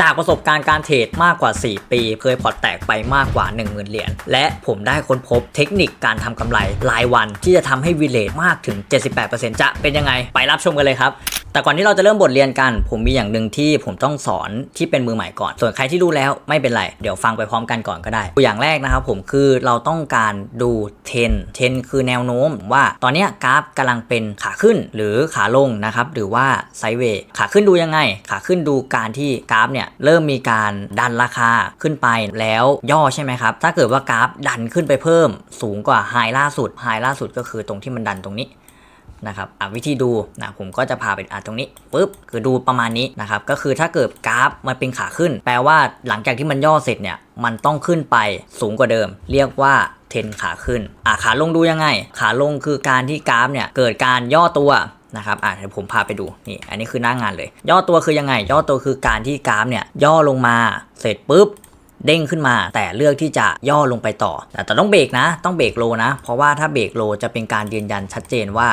จากประสบการณ์การเทรดมากกว่า 4 ปี เคยพอร์ตแตกไปมากกว่า 10,000 เหรียญ และผมได้ค้นพบเทคนิคการทำกำไรรายวันที่จะทำให้วิเลตมากถึง 78%จะเป็นยังไง ไปรับชมกันเลยครับ แต่ก่อนที่เราจะเริ่มบทเรียนกัน ผมมีอย่างหนึ่งที่ผมต้องสอนที่เป็นมือใหม่ก่อน ส่วนใครที่รู้แล้วไม่เป็นไร เดี๋ยวฟังไปพร้อมกันก่อนก็ได้ อย่างแรกนะครับผมคือเราต้องการดูเทรนเทรนคือแนวโน้มว่าตอนนี้กราฟกำลังเป็นขาขึ้นหรือขาลงนะครับหรือว่าไซด์เวย์ขาขึ้นดูยังไง ขาขึ้นดูการที่กราฟเนี่ยเริ่มมีการดันราคาขึ้นไปแล้วย่อใช่ไหมครับถ้าเกิดว่ากราฟดันขึ้นไปเพิ่ม สูงกว่าไฮล่าสุดไฮล่าสุดก็คือตรงที่มันดันตรงนี้ นะครับวิธีดูนะผมก็จะพาไปอะตรงนี้ปุ๊บคือดูประมาณนี้นะครับก็คือถ้าเกิดกราฟมันเป็นขาขึ้น แปลว่าหลังจากที่มันย่อเสร็จเนี่ยมันต้องขึ้นไปสูงกว่าเดิม เรียกว่าเทนขาขึ้นอะขาลงดูยังไง ขาลงคือการที่กราฟเนี่ยเกิดการย่อตัวนะครับอะเดี๋ยวผมพาไปดูนี่อันนี้คือหน้างานเลย ย่อตัวคือยังไง ย่อตัวคือการที่กราฟเนี่ยย่อลงมาเสร็จปุ๊บเด้งขึ้นมาแต่เลือกที่จะย่อลงไปต่อ แต่ต้องเบรกนะ ต้องเบรกโลนะ เพราะว่าถ้าเบรกโลจะเป็นการยืนยันชัดเจนว่า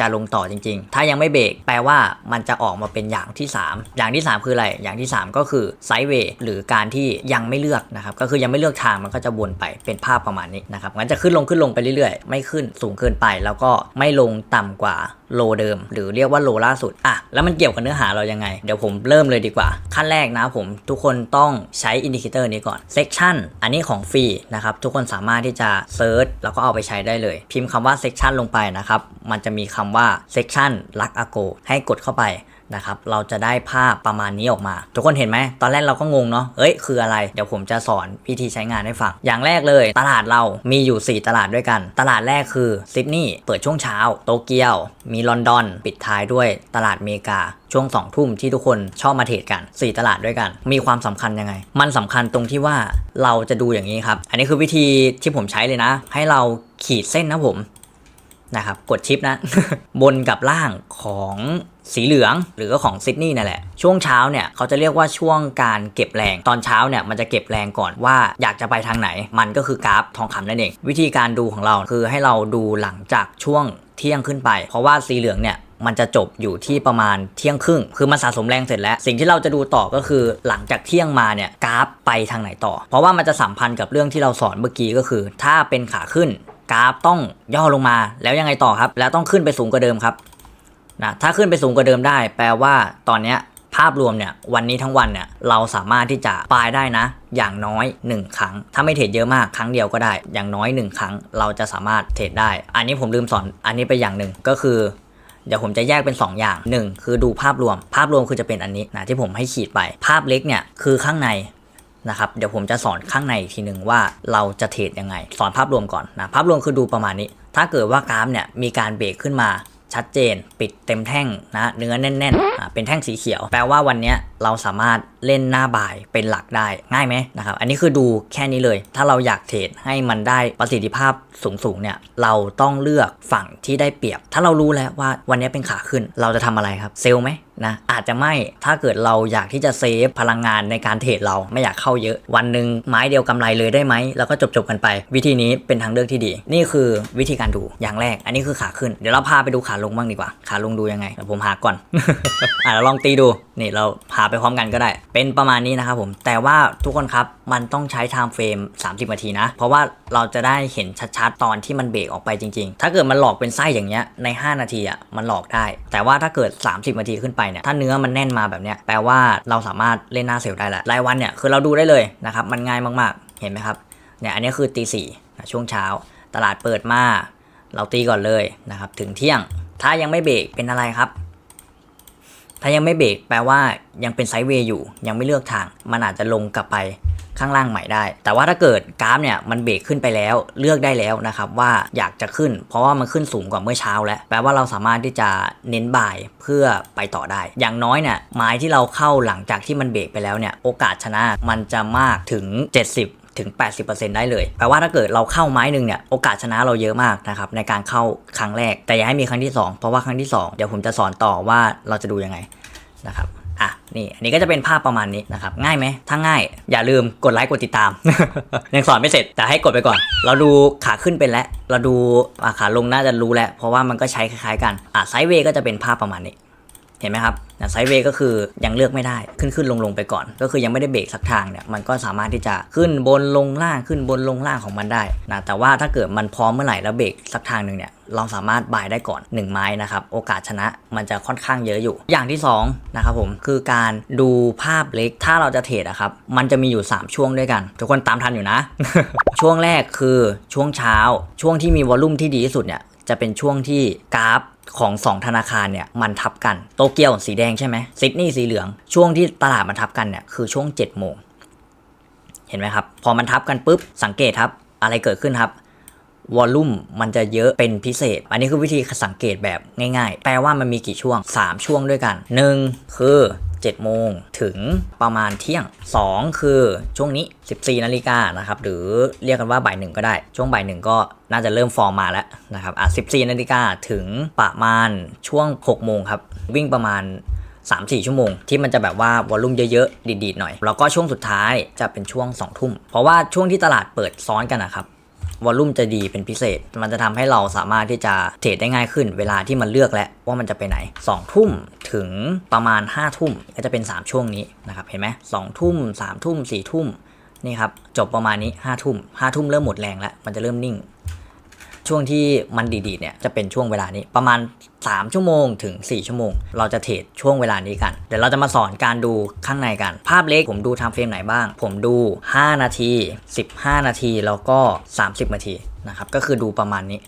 จะลงต่อจริง ๆ ถ้ายังไม่เบรกแปลว่ามันจะออกมาเป็นอย่างที่ 3 อย่างที่ 3 คืออะไร อย่างที่ 3 ก็คือไซด์เวย์หรือการที่ยังไม่เลือกนะครับ ก็คือยังไม่เลือกทางมันก็จะวนไปเป็นภาพประมาณนี้นะครับ งั้นจะขึ้นลงขึ้นลงไปเรื่อยๆ ไม่ขึ้นสูงเกินไป แล้วก็ไม่ลงต่ำกว่า โลเดิม หรือเรียกว่าโลล่าสุดอะแล้วมันเกี่ยวกับเนื้อหาเรายังไง เดี๋ยวผมเริ่มเลยดีกว่า ขั้นแรกนะผมทุกคนต้องใช้อินดิเคเตอร์นี้ก่อนเซ c ชันอันนี้ของฟรีนะครับทุกคนสามารถที่จะเซิร์ชแล้วก็เอาไปใช้ได้เลย พิมพ์คำว่าเซ c ชันลงไปนะครับมันจะมีคำว่าเซ c ชันลักอโกให้กดเข้าไป นะครับ เราจะได้ภาพประมาณนี้ออกมา ทุกคนเห็นไหม ตอนแรกเราก็งงเนาะ เอ้ย คืออะไร เดี๋ยวผมจะสอนวิธีใช้งานให้ฟัง อย่างแรกเลย ตลาดเรามีอยู่ 4 ตลาดด้วยกัน ตลาดแรกคือซิดนีย์เปิดช่วงเช้า โตเกียว มีลอนดอน ปิดท้ายด้วยตลาดเมกาช่วง2องทุ่มที่ทุกคนชอบมาเทรดกัน 4 ตลาดด้วยกัน มีความสำคัญยังไง มันสำคัญตรงที่ว่าเราจะดูอย่างนี้ครับ อันนี้คือวิธีที่ผมใช้เลยนะ ให้เราขีดเส้นนะผม นะครับกดชิปนะ บนกับล่างของสีเหลืองหรือก็ของซิดนีย์นั่นแหละ ช่วงเช้าเนี่ยเขาจะเรียกว่าช่วงการเก็บแรง ตอนเช้าเนี่ยมันจะเก็บแรงก่อนว่าอยากจะไปทางไหน มันก็คือกราฟทองคำนั่นเอง วิธีการดูของเราคือให้เราดูหลังจากช่วงเที่ยงขึ้นไป เพราะว่าสีเหลืองเนี่ยมันจะจบอยู่ที่ประมาณเที่ยงครึ่ง คือมันสะสมแรงเสร็จแล้ว สิ่งที่เราจะดูต่อก็คือหลังจากเที่ยงมาเนี่ยกราฟไปทางไหนต่อ เพราะว่ามันจะสัมพันธ์กับเรื่องที่เราสอนเมื่อกี้ก็คือ ถ้าเป็นขาขึ้น กราฟต้องย่อลงมาแล้วยังไงต่อครับ แล้วต้องขึ้นไปสูงกว่าเดิมครับนะถ้าขึ้นไปสูงกว่าเดิมได้ แปลว่าตอนนี้ภาพรวมเนี่ยวันนี้ทั้งวันเนี่ยเราสามารถที่จะปลายได้นะ อย่างน้อย 1 ครั้ง ถ้าไม่เทรดเยอะมากครั้งเดียวก็ได้ อย่างน้อย 1 ครั้ง เราจะสามารถเทรดได้ อันนี้ผมลืมสอนอันนี้ไปอย่างหนึ่งก็คือเดี๋ยวผมจะแยกเป็น 2 อย่าง 1 คือดูภาพรวม ภาพรวมคือจะเป็นอันนี้นะที่ผมให้ขีดไป ภาพเล็กเนี่ยคือข้างใน นะครับเดี๋ยวผมจะสอนข้างในทีหนึ่งว่าเราจะเทรดยังไง สอนภาพรวมก่อนนะภาพรวมคือดูประมาณนี้ ถ้าเกิดว่ากราฟเนี่ยมีการเบรกขึ้นมาชัดเจน ปิดเต็มแท่งนะเนื้อแน่นๆอ่าเป็นแท่งสีเขียว แปลว่าวันนี้เราสามารถเล่นหน้าบ่ายเป็นหลักได้ง่ายไหมนะครับ อันนี้คือดูแค่นี้เลย ถ้าเราอยากเทรดให้มันได้ประสิทธิภาพสูงๆเนี่ยเราต้องเลือกฝั่งที่ได้เปรียบ ถ้าเรารู้แล้วว่าวันนี้เป็นขาขึ้น เราจะทำอะไรครับเซลล์ไหม นะอาจจะไม่ถ้าเกิดเราอยากที่จะเซฟพลังงานในการเทรดเราไม่อยากเข้าเยอะ วันหนึ่งไม้เดียวกำไรเลยได้ไหมแล้วก็จบๆกันไป วิธีนี้เป็นทางเลือกที่ดี นี่คือวิธีการดูอย่างแรก อันนี้คือขาขึ้นเดี๋ยวเราพาไปดูขาลงบ้างดีกว่า ขาลงดูยังไงเดี๋ยวผมหาก่อนอะเราลองตีดูนี่เราพาไปพร้อมกันก็ได้ เป็นประมาณนี้นะครับผมแต่ว่าทุกคนครับมันต้องใช้ time frame 30 นาทีนะ เพราะว่าเราจะได้เห็นชัดๆ ตอนที่มันเบรกออกไปจริง ๆ ถ้าเกิดมันหลอกเป็นไส้อย่างเงี้ยใน 5 นาทีอะมันหลอกได้ แต่ว่าถ้าเกิด 30 นาทีขึ้นไปเนี่ยถ้าเนื้อมันแน่นมาแบบเนี้ยแปลว่าเราสามารถเล่นหน้าเซลล์ได้แหละรายวันเนี่ยคือเราดูได้เลยนะครับมันง่ายมากๆ เห็นไหมครับเนี่ยอันนี้คือตีสี่ช่วงเช้า ตลาดเปิดมาเราตีก่อนเลยนะครับถึงเที่ยง ถ้ายังไม่เบรกเป็นอะไรครับ ถ้ายังไม่เบรกแปลว่ายังเป็นไซด์เวย์อยู่ ยังไม่เลือกทาง มันอาจจะลงกลับไป ข้างล่างใหม่ได้ แต่ว่าถ้าเกิดกราฟเนี่ยมันเบรกขึ้นไปแล้วเลือกได้แล้วนะครับว่าอยากจะขึ้น เพราะว่ามันขึ้นสูงกว่าเมื่อเช้าแล้วแปลว่าเราสามารถที่จะเน้นบ่ายเพื่อไปต่อได้ อย่างน้อยเนี่ยไม้ที่เราเข้าหลังจากที่มันเบรกไปแล้วเนี่ยโอกาสชนะมันจะมากถึง 70ถึง 80%ได้เลย แปลว่าถ้าเกิดเราเข้าไม้หนึ่งเนี่ย โอกาสชนะเราเยอะมากนะครับในการเข้าครั้งแรก แต่อย่าให้มีครั้งที่ 2 เพราะว่าครั้งที่ 2 เดี๋ยวผมจะสอนต่อว่าเราจะดูยังไงนะครับ อะนี่อันนี้ก็จะเป็นภาพประมาณนี้นะครับง่ายไหมถ้าง่าย อย่าลืมกดไลค์กดติดตาม ยังสอนไม่เสร็จแต่ให้กดไปก่อน เราดูขาขึ้นเป็นแล้ว เราดูขาลงน่าจะรู้แล้ว เพราะว่ามันก็ใช้คล้ายๆกันอะไซด์เวย์ก็จะเป็นภาพประมาณนี้ เห็นไหมครับไซด์เวย์ก็คือยังเลือกไม่ได้ขึ้นขึ้นลงลงไปก่อน ก็คือยังไม่ได้เบรกสักทางเนี่ยมันก็สามารถที่จะขึ้นบนลงล่างขึ้นบนลงล่างของมันได้นะแต่ว่าถ้าเกิดมันพร้อมเมื่อไหร่แล้วเบรกสักทางหนึ่งเนี่ยเราสามารถบายได้ก่อน 1 ไม้นะครับ โอกาสชนะมันจะค่อนข้างเยอะอยู่ อย่างที่2นะครับผมคือการดูภาพเล็กถ้าเราจะเทรดอะครับมันจะมีอยู่ 3 ช่วงด้วยกัน ทุกคนตามทันอยู่นะ ช่วงแรกคือช่วงเช้า ช่วงที่มีวอลลุ่มที่ดีที่สุดเนี่ยจะเป็นช่วงที่กราฟ ของ 2 ธนาคารเนี่ยมันทับกันโตเกียวสีแดงใช่ไหมซิดนีย์สีเหลือง ช่วงที่ตลาดมันทับกันเนี่ยคือช่วง7โมงเห็นไหมครับ พอมันทับกันปุ๊บสังเกตครับ อะไรเกิดขึ้นครับวอลลุ่มมันจะเยอะเป็นพิเศษ อันนี้คือวิธีสังเกตแบบง่ายๆ แปลว่ามันมีกี่ช่วง 3 ช่วงด้วยกัน 1 คือ 7 โมงถึงประมาณเที่ยง 2 คือช่วงนี้ 14 นาฬิกานะครับหรือเรียกกันว่าบ่ายหนึ่งก็ได้ ช่วงบ่ายหนึ่งก็น่าจะเริ่มฟอร์มมาแล้วนะครับอะ14 นาฬิกาถึงประมาณช่วง 6 โมงครับ วิ่งประมาณ3-4 ชั่วโมง ที่มันจะแบบว่าวอลลุ่มเยอะๆ ดีดๆ หน่อย แล้วก็ช่วงสุดท้ายจะเป็นช่วง 2 ทุ่ม เพราะว่าช่วงที่ตลาดเปิดซ้อนกันนะครับ วอลลุ่มจะดีเป็นพิเศษ มันจะทำให้เราสามารถที่จะเทรดได้ง่ายขึ้น เวลาที่มันเลือกแล้วว่ามันจะไปไหน2ทุ่มถึงประมาณ5ทุ่มก็จะเป็น 3 ช่วงนี้นะครับเห็นไหมสองทุ่ม3ทุ่ม4ทุ่มนี่ครับจบประมาณนี้5ทุ่ม5ทุ่มเริ่มหมดแรงแล้วมันจะเริ่มนิ่ง ช่วงที่มันดีๆเนี่ยจะเป็นช่วงเวลานี้ประมาณ 3 ชั่วโมงถึง 4 ชั่วโมง เราจะเทรดช่วงเวลานี้กัน เดี๋ยวเราจะมาสอนการดูข้างในกัน ภาพเล็กผมดูทำเฟรมไหนบ้าง ผมดู 5 นาที 15 นาทีแล้วก็ 30 นาทีนะครับก็คือดูประมาณนี้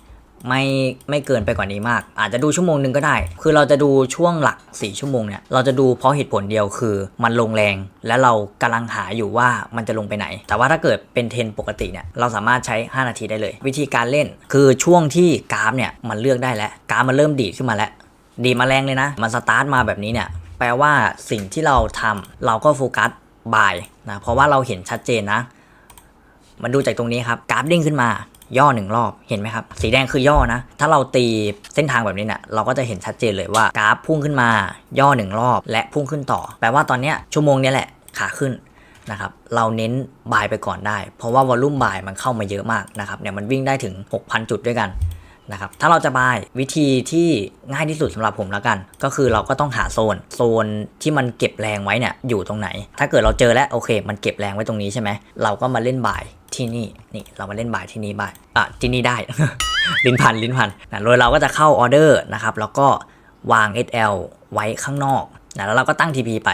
ไม่ไม่เกินไปกว่านี้มาก อาจจะดูชั่วโมงหนึ่งก็ได้ คือเราจะดูช่วงหลัก 4 ชั่วโมงเนี่ยเราจะดูเพราะเหตุผลเดียวคือมันลงแรง และเรากำลังหาอยู่ว่ามันจะลงไปไหน แต่ว่าถ้าเกิดเป็นเทนปกติเนี่ยเราสามารถใช้ 5 นาทีได้เลย วิธีการเล่นคือช่วงที่กราฟเนี่ยมันเลือกได้แล้วกราฟมันเริ่มดีดขึ้นมาแล้ว ดีมาแรงเลยนะ มันสตาร์ทมาแบบนี้เนี่ยแปลว่าสิ่งที่เราทำเราก็โฟกัสบายนะเพราะว่าเราเห็นชัดเจนนะ มันดูจากตรงนี้ครับกราฟเด้งขึ้นมา ย่อหนึ่งรอบเห็นไหมครับ สีแดงคือย่อนะ ถ้าเราตีเส้นทางแบบนี้เนี่ยเราก็จะเห็นชัดเจนเลยว่ากราฟพุ่งขึ้นมา ย่อหนึ่งรอบ และพุ่งขึ้นต่อ แปลว่าตอนเนี้ยชั่วโมงเนี้ยแหละขาขึ้นนะครับเราเน้นบายไปก่อนได้ เพราะว่าวอลลุ่มบายมันเข้ามาเยอะมากนะครับเนี่ยมันวิ่งได้ถึง 6,000 จุดด้วยกันนะครับถ้าเราจะบายวิธีที่ง่ายที่สุดสำหรับผมแล้วกัน ก็คือเราก็ต้องหาโซน โซนที่มันเก็บแรงไว้เนี่ยอยู่ตรงไหน ถ้าเกิดเราเจอแล้วโอเค มันเก็บแรงไว้ตรงนี้ใช่ไหมเราก็มาเล่นบาย ที่นี่นี่เรามาเล่นบ่ายที่นี่บ่ายอะที่นี่ได้ ลิ้นพันลิ้นพันนะโดยเราก็จะเข้าออเดอร์นะครับแล้วก็วาง SL ไว้ข้างนอกนะแล้วเราก็ตั้ง TP ไป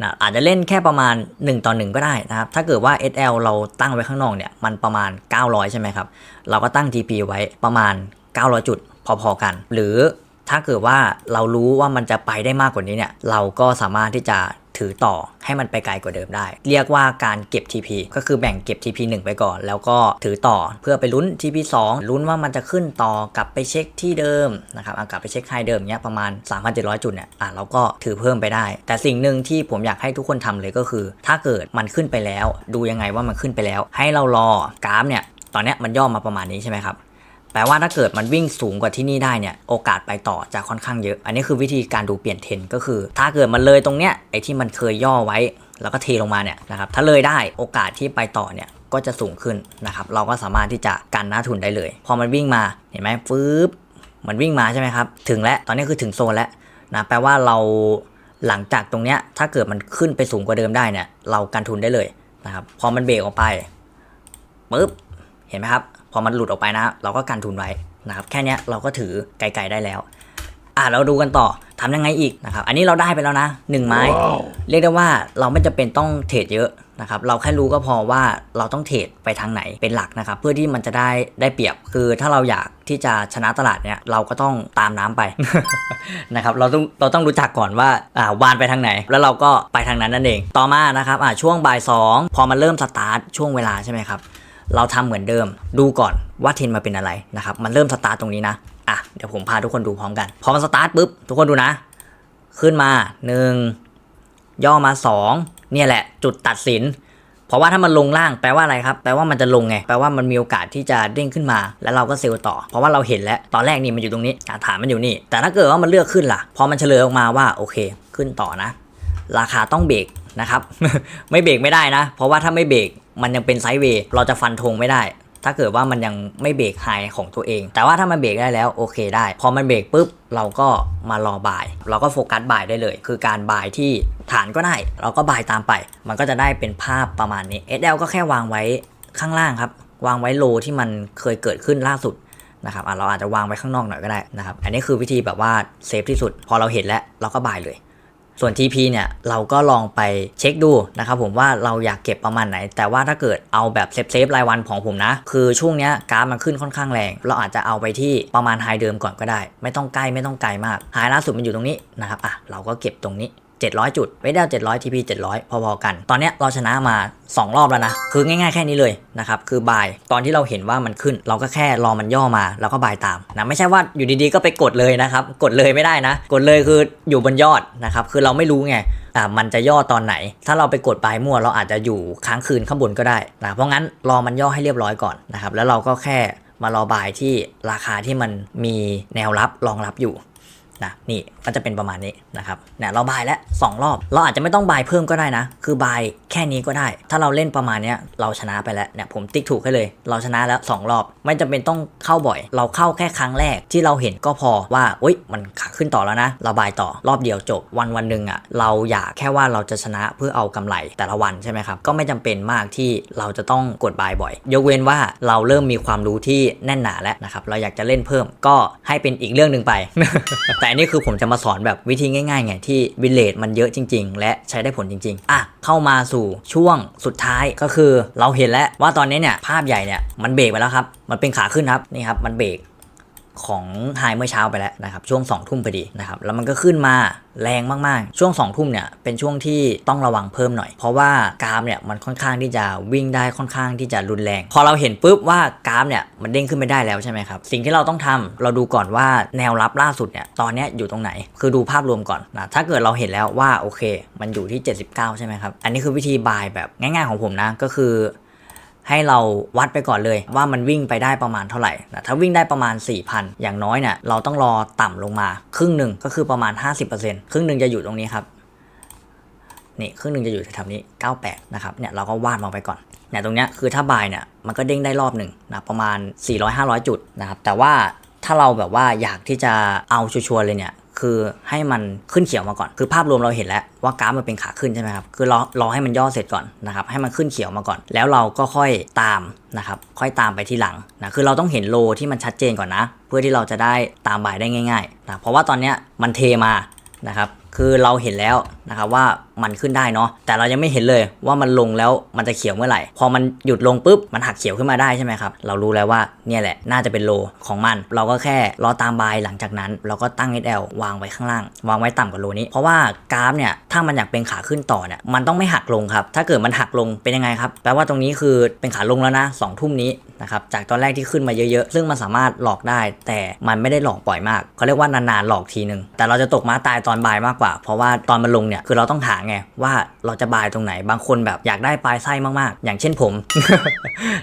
นะอาจจะเล่นแค่ประมาณ 1 ต่อ 1 ก็ได้นะครับ ถ้าเกิดว่า SL เราตั้งไว้ข้างนอกเนี่ย มันประมาณ 900 ใช่ไหมครับ เราก็ตั้ง TP ไว้ประมาณ 900 จุดพอๆกัน หรือถ้าเกิดว่าเรารู้ว่ามันจะไปได้มากกว่านี้เนี่ย เราก็สามารถที่จะ ถือต่อให้มันไปไกลกว่าเดิมได้ เรียกว่าการเก็บ TP ก็คือแบ่งเก็บ TP 1 ไปก่อน แล้วก็ถือต่อเพื่อไปลุ้น TP 2ลุ้นว่ามันจะขึ้นต่อกลับไปเช็คที่เดิมนะครับกลับไปเช็คไฮเดิมเนี้ยประมาณ 3,700 จุดเนี่ยอะเราก็ถือเพิ่มไปได้ แต่สิ่งหนึ่งที่ผมอยากให้ทุกคนทำเลยก็คือ ถ้าเกิดมันขึ้นไปแล้ว ดูยังไงว่ามันขึ้นไปแล้ว ให้เรารอกราฟเนี่ยตอนเนี้ยมันย่อมาประมาณนี้ใช่ไหมครับ แปลว่าถ้าเกิดมันวิ่งสูงกว่าที่นี่ได้เนี่ยโอกาสไปต่อจะค่อนข้างเยอะ อันนี้คือวิธีการดูเปลี่ยนเทรนก็คือ ถ้าเกิดมันเลยตรงเนี้ยไอ้ที่มันเคยย่อไว้ แล้วก็เทลงมาเนี่ยนะครับถ้าเลยได้โอกาสที่ไปต่อเนี่ยก็จะสูงขึ้นนะครับเราก็สามารถที่จะกันหน้าทุนได้เลย พอมันวิ่งมาเห็นไหมฟืบมันวิ่งมาใช่ไหมครับถึงแล้วตอนนี้คือถึงโซนแล้วนะแปลว่าเราหลังจากตรงเนี้ยถ้าเกิดมันขึ้นไปสูงกว่าเดิมได้เนี่ยเรากันทุนได้เลยนะครับพอมันเบรกออกไปปุ๊บเห็นไหมครับ พอมันหลุดออกไปนะ เราก็กันทุนไว้นะครับ แค่เนี้ยเราก็ถือไกล ๆได้แล้ว อะเราดูกันต่อทำยังไงอีกนะครับ อันนี้เราได้ไปแล้วนะหนึ่งไม้เรียกได้ว่าเราไม่จำเป็นต้องเทรดเยอะนะครับ เราแค่รู้ก็พอว่าเราต้องเทรดไปทางไหนเป็นหลักนะครับ เพื่อที่มันจะได้ได้เปรียบ คือถ้าเราอยากที่จะชนะตลาดเนี่ยเราก็ต้องตามน้ำไปนะครับ เราต้องเราต้องรู้จักก่อนว่าอ่าวานไปทางไหน แล้วเราก็ไปทางนั้นนั่นเอง ต่อมานะครับอ่าช่วงบ่ายสองพอมันเริ่มสตาร์ทช่วงเวลาใช่ไหมครับ เราทำเหมือนเดิม ดูก่อนว่าเทรนมาเป็นอะไรนะครับ มันเริ่มสตาร์ทตรงนี้นะ อะ เดี๋ยวผมพาทุกคนดูพร้อมกัน พอมันสตาร์ทปุ๊บ ทุกคนดูนะ ขึ้นมา 1 ย่อมา 2 เนี่ยแหละ จุดตัดสิน เพราะว่าถ้ามันลงล่างแปลว่าอะไรครับ แปลว่ามันจะลงไง แปลว่ามันมีโอกาสที่จะเด้งขึ้นมา แล้วเราก็เซลล์ต่อ เพราะว่าเราเห็นแล้ว ตอนแรกนี่มันอยู่ตรงนี้ฐานมันอยู่นี่ แต่ถ้าเกิดว่ามันเลือกขึ้นล่ะ พอมันเฉลยออกมาว่าโอเค ขึ้นต่อนะ ราคาต้องเบรกนะครับ ไม่เบรกไม่ได้นะ เพราะว่าถ้าไม่เบรก มันยังเป็นไซด์เวย์เราจะฟันธงไม่ได้ ถ้าเกิดว่ามันยังไม่เบรกไฮของตัวเอง แต่ว่าถ้ามันเบรกได้แล้วโอเคได้ พอมันเบรกปุ๊บเราก็มารอบ่าย เราก็โฟกัสบ่ายได้เลย คือการบ่ายที่ฐานก็ได้ เราก็บ่ายตามไป มันก็จะได้เป็นภาพประมาณนี้ SL ก็แค่วางไว้ข้างล่างครับ วางไว้โลที่มันเคยเกิดขึ้นล่าสุดนะครับอะเราอาจจะวางไว้ข้างนอกหน่อยก็ได้นะครับ อันนี้คือวิธีแบบว่าเซฟที่สุด พอเราเห็นแล้วเราก็บ่ายเลย ส่วน TP เนี่ยเราก็ลองไปเช็คดูนะครับผมว่าเราอยากเก็บประมาณไหน แต่ว่าถ้าเกิดเอาแบบเซฟเซฟรายวันของผมนะ คือช่วงเนี้ยกราฟมันขึ้นค่อนข้างแรง เราอาจจะเอาไปที่ประมาณไฮเดิมก่อนก็ได้ ไม่ต้องใกล้ไม่ต้องไกลมากไฮล่าสุดมันอยู่ตรงนี้นะครับอะเราก็เก็บตรงนี้ 700 จุดเวดเดล700 TP 700 พอๆกัน ตอนนี้เราชนะมา 2 รอบแล้วนะ คือง่ายๆแค่นี้เลยนะครับ คือบาย ตอนที่เราเห็นว่ามันขึ้น เราก็แค่รอมันย่อมา แล้วก็บายตามนะ ไม่ใช่ว่าอยู่ดีๆก็ไปกดเลยนะครับ กดเลยไม่ได้นะ กดเลยคืออยู่บนยอดนะครับ คือเราไม่รู้ไงอ่ามันจะย่อตอนไหน ถ้าเราไปกดบายมั่ว เราอาจจะอยู่ค้างคืนข้างบนก็ได้นะ เพราะงั้นรอมันย่อให้เรียบร้อยก่อนนะครับ แล้วเราก็แค่มารอบายที่ราคาที่มันมีแนวรับรองรับอยู่ นะนี่ก็จะเป็นประมาณนี้นะครับเนี่ยเราบายแล้วสองรอบ เราอาจจะไม่ต้องบายเพิ่มก็ได้นะ คือบายแค่นี้ก็ได้ ถ้าเราเล่นประมาณนี้เราชนะไปแล้วเนี่ยผมติ๊กถูกให้เลย เราชนะแล้วสองรอบ ไม่จำเป็นต้องเข้าบ่อย เราเข้าแค่ครั้งแรกที่เราเห็นก็พอว่าอุ้ยมันขาขึ้นต่อแล้วนะ เราบายต่อรอบเดียวจบวันวันหนึ่งอะ่ะเราอยากแค่ว่าเราจะชนะเพื่อเอากำไรแต่ละวันใช่ไหมครับก็ไม่จำเป็นมากที่เราจะต้องกดบายบ่อย ยกเว้นว่าเราเริ่มมีความรู้ที่แน่นหนาแล้วนะครับเราอยากจะเล่นเพิ่มก็ให้เป็นอีกเรื่องหนึ่งไปแต่อันนี้คือผมจะมาสอนแบบวิธีง่ายๆไงที่วิเลตมันเยอะจริง ๆ และใช้ได้ผลจริง ๆ อะ เข้ามาสู่ช่วงสุดท้ายก็คือเราเห็นแล้วว่าตอนนี้เนี่ยภาพใหญ่เนี่ยมันเบรกไปแล้วครับ มันเป็นขาขึ้นครับนี่ครับมันเบรก ของไฮเมื่อเช้าไปแล้วนะครับช่วง2องทุ่มพอดีนะครับแล้วมันก็ขึ้นมาแรงมากๆ ช่วง2องทุ่มเนี่ยเป็นช่วงที่ต้องระวังเพิ่มหน่อย เพราะว่ากราฟเนี่ยมันค่อนข้างที่จะวิ่งได้ค่อนข้างที่จะรุนแรง พอเราเห็นปุ๊บว่ากราฟเนี่ยมันเด้งขึ้นไม่ได้แล้วใช่ไหมครับสิ่งที่เราต้องทำเราดูก่อนว่าแนวรับล่าสุดเนี่ยตอนนี้อยู่ตรงไหน คือดูภาพรวมก่อนนะถ้าเกิดเราเห็นแล้วว่าโอเค มันอยู่ที่ 79 ใช่ไหมครับอันนี้คือวิธีบายแบบง่าย ๆของผมนะก็คือ ให้เราวัดไปก่อนเลย ว่ามันวิ่งไปได้ประมาณเท่าไหร่นะถ้าวิ่งได้ประมาณ 4,000 อย่างน้อยเนี่ยเราต้องรอต่ำลงมา ครึ่งหนึ่งก็คือประมาณ 50%ครึ่งหนึ่งจะอยู่ตรงนี้ครับนี่ครึ่งหนึ่งจะอยู่แถวๆนี้ 98 นะครับ เนี่ยเราก็วาดมาไปก่อน เนี่ยตรงเนี้ยคือถ้าบายเนี่ยมันก็เด้งได้รอบหนึ่งนะประมาณ 400-500 จุดนะครับ แต่ว่าถ้าเราแบบว่าอยากที่จะเอาชัวร์เลยเนี่ย คือให้มันขึ้นเขียวมาก่อน คือภาพรวมเราเห็นแล้วว่ากราฟมันเป็นขาขึ้นใช่ไหมครับ คือรอรอให้มันย่อเสร็จก่อนนะครับ ให้มันขึ้นเขียวมาก่อน แล้วเราก็ค่อยตามนะครับ ค่อยตามไปที่หลังนะ คือเราต้องเห็นโลที่มันชัดเจนก่อนนะ เพื่อที่เราจะได้ตามบ่ายได้ง่ายๆนะ เพราะว่าตอนเนี้ยมันเทมานะครับ คือเราเห็นแล้วนะครับว่ามันขึ้นได้เนาะแต่เรายังไม่เห็นเลยว่ามันลงแล้วมันจะเขียวเมื่อไหร่ พอมันหยุดลงปุ๊บมันหักเขียวขึ้นมาได้ใช่ไหมครับเรารู้แล้วว่าเนี่ยแหละน่าจะเป็นโลของมัน เราก็แค่รอตามบายหลังจากนั้น เราก็ตั้ง SL วางไว้ข้างล่าง วางไว้ต่ำกว่าโลนี้ เพราะว่ากราฟเนี่ยถ้ามันอยากเป็นขาขึ้นต่อเนี่ยมันต้องไม่หักลงครับถ้าเกิดมันหักลงเป็นยังไงครับแปลว่าตรงนี้คือเป็นขาลงแล้วนะสองทุ่มนี้นะครับจากตอนแรกที่ขึ้นมาเยอะๆ ซึ่งมันสามารถหลอกได้ แต่มันไม่ได้หลอกบ่อยมากเขาเรียกว่านานๆหลอกทีนึงแต่เราจะตกมาตายตอนบ่ายมากกว่า เพราะว่าตอนมันลงเนี่ยคือเราต้องหาไงว่าเราจะบายตรงไหน บางคนแบบอยากได้ปลายไส้มากๆ อย่างเช่นผม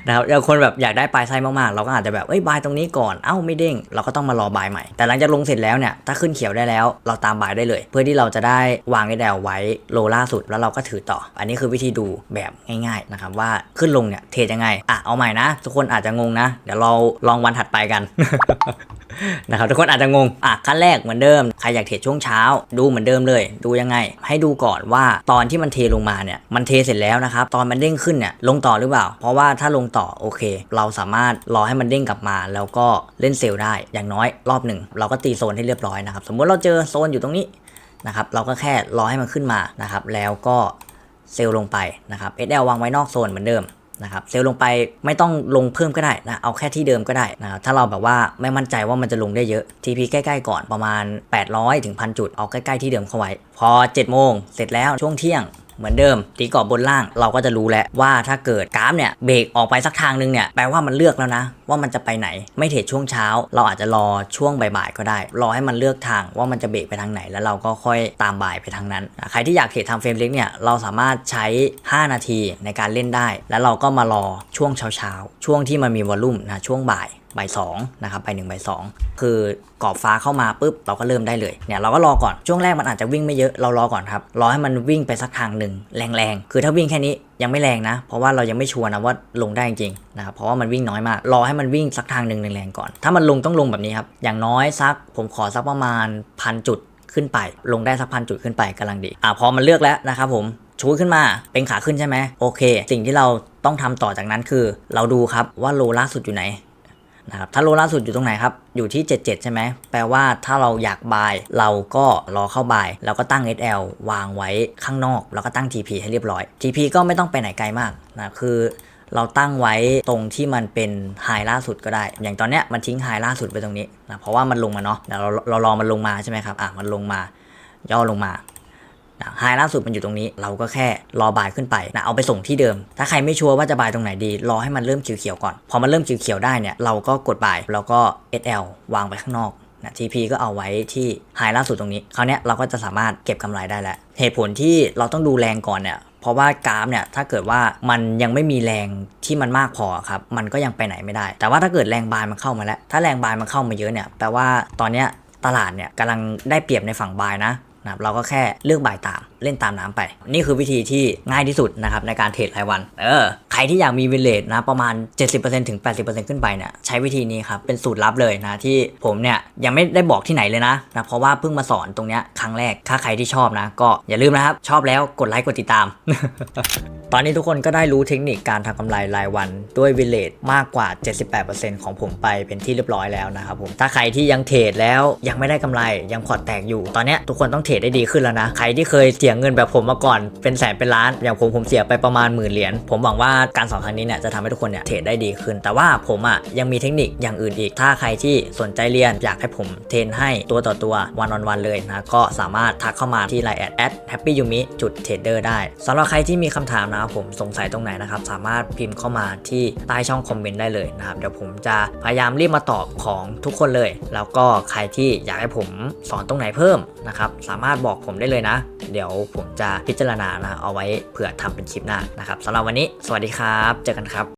นะครับบางคนแบบอยากได้ปลายไส้มากๆ เราก็อาจจะแบบเอ้ยบายตรงนี้ก่อนเอ้าไม่เด้ง เราก็ต้องมารอบายใหม่ แต่หลังจากลงเสร็จแล้วเนี่ยถ้าขึ้นเขียวได้แล้ว เราตามบายได้เลย เพื่อที่เราจะได้วางไอ้แดวไว้โลล่าสุดแล้วเราก็ถือต่อ อันนี้คือวิธีดูแบบง่ายๆนะครับว่าขึ้นลงเนี่ยเทยังไงอะเอาใหม่นะ ทุกคนอาจจะงงนะ เดี๋ยวเราลองวันถัดไปกัน นะครับทุกคนอาจจะงงอะขั้นแรกเหมือนเดิมใครอยากเทรดช่วงเช้า ดูเหมือนเดิมเลย ดูยังไง ให้ดูก่อนว่าตอนที่มันเทลงมาเนี่ยมันเทเสร็จแล้วนะครับตอนมันเด้งขึ้นเนี่ยลงต่อหรือเปล่า เพราะว่าถ้าลงต่อโอเค เราสามารถรอให้มันเด้งกลับมา แล้วก็เล่นเซลล์ได้อย่างน้อยรอบหนึ่งเราก็ตีโซนให้เรียบร้อยนะครับสมมติเราเจอโซนอยู่ตรงนี้นะครับเราก็แค่รอให้มันขึ้นมานะครับแล้วก็เซลล์ลงไปนะครับ SL วางไว้นอกโซนเหมือนเดิม นะครับเซลล์ลงไปไม่ต้องลงเพิ่มก็ได้นะเอาแค่ที่เดิมก็ได้นะถ้าเราแบบว่าไม่มั่นใจว่ามันจะลงได้เยอะ TP ใกล้ๆก่อนประมาณ 800ถึงพันจุดเอาใกล้ๆที่เดิมเข้าไว้ พอ7โมงเสร็จแล้วช่วงเที่ยง เหมือนเดิม ตีกรอบบนล่างเราก็จะรู้แล้วว่าถ้าเกิดกราฟเนี่ยเบรกออกไปสักทางนึงเนี่ยแปลว่ามันเลือกแล้วนะ ว่ามันจะไปไหนไม่เทรดช่วงเช้า เราอาจจะรอช่วงบ่ายๆก็ได้ รอให้มันเลือกทางว่ามันจะเบรกไปทางไหน แล้วเราก็ค่อยตามบ่ายไปทางนั้น ใครที่อยากเทรดทำเฟรมเล็กเนี่ยเราสามารถใช้ 5 นาทีในการเล่นได้ แล้วเราก็มารอช่วงเช้าๆช่วงที่มันมีวอลลุ่มนะช่วงบ่าย บ่ายสองนะครับบ่ายหนึ่งบ่ายสองคือกรอบฟ้าเข้ามาปุ๊บเราก็เริ่มได้เลยเนี่ยเราก็รอก่อนช่วงแรกมันอาจจะวิ่งไม่เยอะเรารอก่อนครับรอให้มันวิ่งไปสักทางหนึ่งแรงๆ คือถ้าวิ่งแค่นี้ยังไม่แรงนะ เพราะว่าเรายังไม่ชัวร์นะว่าลงได้จริงๆนะครับเพราะว่ามันวิ่งน้อยมาก รอให้มันวิ่งสักทางหนึ่งแรงๆก่อน ถ้ามันลงต้องลงแบบนี้ครับอย่างน้อยสักผมขอสักประมาณพันจุดขึ้นไป ลงได้สักพันจุดขึ้นไปกำลังดีอะพอมันเลือกแล้วนะครับผมชูขึ้นมาเป็นขาขึ้นใช่ไหมโอเค สิ่งที่เราต้องทำต่อจากนั้นคือ เราดูครับว่าโลล่าสุดอยู่ไหน นะครับถ้าโลล่าสุดอยู่ตรงไหนครับ อยู่ที่ 77 ใช่ไหม แปลว่าถ้าเราอยากบาย เราก็รอเข้าบาย แล้วก็ตั้ง SL วางไว้ข้างนอก แล้วก็ตั้ง TP ให้เรียบร้อย TP ก็ไม่ต้องไปไหนไกลมากนะคือเราตั้งไว้ตรงที่มันเป็นไฮล่าสุดก็ได้ อย่างตอนเนี้ยมันทิ้งไฮล่าสุดไปตรงนี้นะเพราะว่ามันลงมาเนาะเราเรารอมันลงมาใช่ไหมครับอะมันลงมา ย่อลงมา ไฮล่าสุดมันอยู่ตรงนี้ เราก็แค่รอบายขึ้นไปนะเอาไปส่งที่เดิม ถ้าใครไม่ชัวร์ว่าจะบายตรงไหนดี รอให้มันเริ่มเขียวๆก่อน พอมันเริ่มเขียวๆได้เนี่ยเราก็กดบายแล้วก็ SL วางไปข้างนอกนะ TP ก็เอาไว้ที่ไฮล่าสุดตรงนี้คราวเนี้ยเราก็จะสามารถเก็บกำไรได้แล้ว เหตุผลที่เราต้องดูแรงก่อนเนี่ยเพราะว่ากราฟเนี่ยถ้าเกิดว่ามันยังไม่มีแรงที่มันมากพอครับมันก็ยังไปไหนไม่ได้ แต่ว่าถ้าเกิดแรงบายมันเข้ามาแล้ว ถ้าแรงบายมันเข้ามาเยอะเนี่ยแปลว่าตอนเนี้ยตลาดเนี่ยกำลังได้เปรียบในฝั่งบายนะ นะครับเราก็แค่เลือกบ่ายตามเล่นตามน้ำไป นี่คือวิธีที่ง่ายที่สุดนะครับในการเทรดรายวัน เออใครที่อยากมีวินเลทนะประมาณ 70%ถึง 80%ขึ้นไปเนี่ยใช้วิธีนี้ครับเป็นสูตรลับเลยนะที่ผมเนี่ยยังไม่ได้บอกที่ไหนเลยนะนะเพราะว่าเพิ่งมาสอนตรงเนี้ยครั้งแรกถ้าใครที่ชอบนะ ก็อย่าลืมนะครับ ชอบแล้วกดไลค์กดติดตาม ตอนนี้ทุกคนก็ได้รู้เทคนิคการทำกำไรรายวันด้วยวิเลทมากกว่า 78%ของผมไปเป็นที่เรียบร้อยแล้วนะครับผมถ้าใครที่ยังเทรดแล้วยังไม่ได้กำไรยังพอร์ตแตกอยู่ตอนนี้ทุกคนต้องเทรดได้ดีขึ้นแล้วนะ ใครที่เคยเสียเงินแบบผมมาก่อนเป็นแสนเป็นล้าน อย่างผมผมเสียไปประมาณหมื่นเหรียญผมหวังว่าการสอนครั้งนี้เนี่ยจะทำให้ทุกคนเนี่ยเทรดได้ดีขึ้น แต่ว่าผมอะยังมีเทคนิคอย่างอื่นอีก ถ้าใครที่สนใจเรียนอยากให้ผมเทรนให้ตัวต่อตัววันออนวันเลยนะก็สามารถทักเข้ามาที่ไลน์แอดแอดแฮปปี้ยูมิจุดเทรดเดอร์ได้สำหรับใครที่มีคำถามนะครับผมสงสัยตรงไหนนะครับสามารถพิมพ์เข้ามาที่ใต้ช่องคอมเมนต์ได้เลยนะครับเดี๋ยวผมจะพยายามรีบมาตอบของทุกคนเลย แล้วก็ใครที่อยากให้ผมสอนตรงไหนเพิ่มนะครับสามารถบอกผมได้เลยนะ เดี๋ยวผมจะพิจารณานะเอาไว้เผื่อทำเป็นคลิปหน้านะครับสำหรับวันนี้ สวัสดีครับ เจอกันครับ